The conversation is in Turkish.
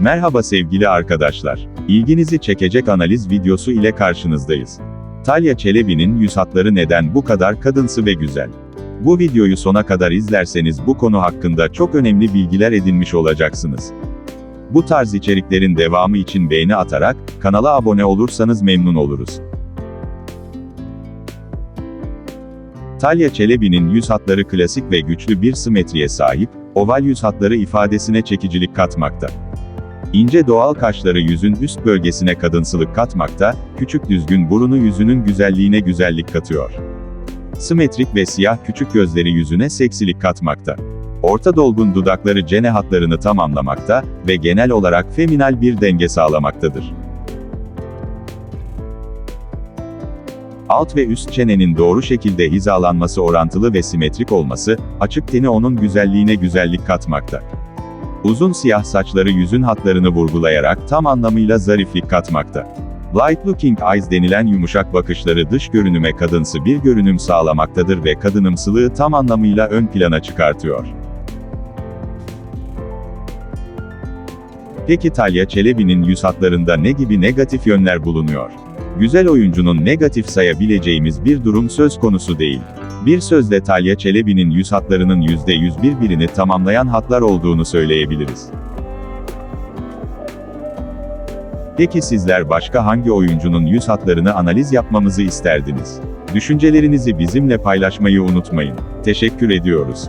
Merhaba sevgili arkadaşlar. İlginizi çekecek analiz videosu ile karşınızdayız. Talya Çelebi'nin yüz hatları neden bu kadar kadınsı ve güzel? Bu videoyu sona kadar izlerseniz bu konu hakkında çok önemli bilgiler edinmiş olacaksınız. Bu tarz içeriklerin devamı için beğeni atarak, kanala abone olursanız memnun oluruz. Talya Çelebi'nin yüz hatları klasik ve güçlü bir simetriye sahip, oval yüz hatları ifadesine çekicilik katmakta. İnce doğal kaşları yüzün üst bölgesine kadınsılık katmakta, küçük düzgün burunu yüzünün güzelliğine güzellik katıyor. Simetrik ve siyah küçük gözleri yüzüne seksilik katmakta. Orta dolgun dudakları çene hatlarını tamamlamakta ve genel olarak feminal bir denge sağlamaktadır. Alt ve üst çenenin doğru şekilde hizalanması orantılı ve simetrik olması, açık teni onun güzelliğine güzellik katmakta. Uzun siyah saçları yüzün hatlarını vurgulayarak tam anlamıyla zariflik katmakta. Light looking eyes denilen yumuşak bakışları dış görünüme kadınsı bir görünüm sağlamaktadır ve kadınımsılığı tam anlamıyla ön plana çıkartıyor. Peki Talya Çelebi'nin yüz hatlarında ne gibi negatif yönler bulunuyor? Güzel oyuncunun negatif sayabileceğimiz bir durum söz konusu değil. Bir sözle Talya Çelebi'nin yüz hatlarının %100 birbirini tamamlayan hatlar olduğunu söyleyebiliriz. Peki sizler başka hangi oyuncunun yüz hatlarını analiz yapmamızı isterdiniz? Düşüncelerinizi bizimle paylaşmayı unutmayın. Teşekkür ediyoruz.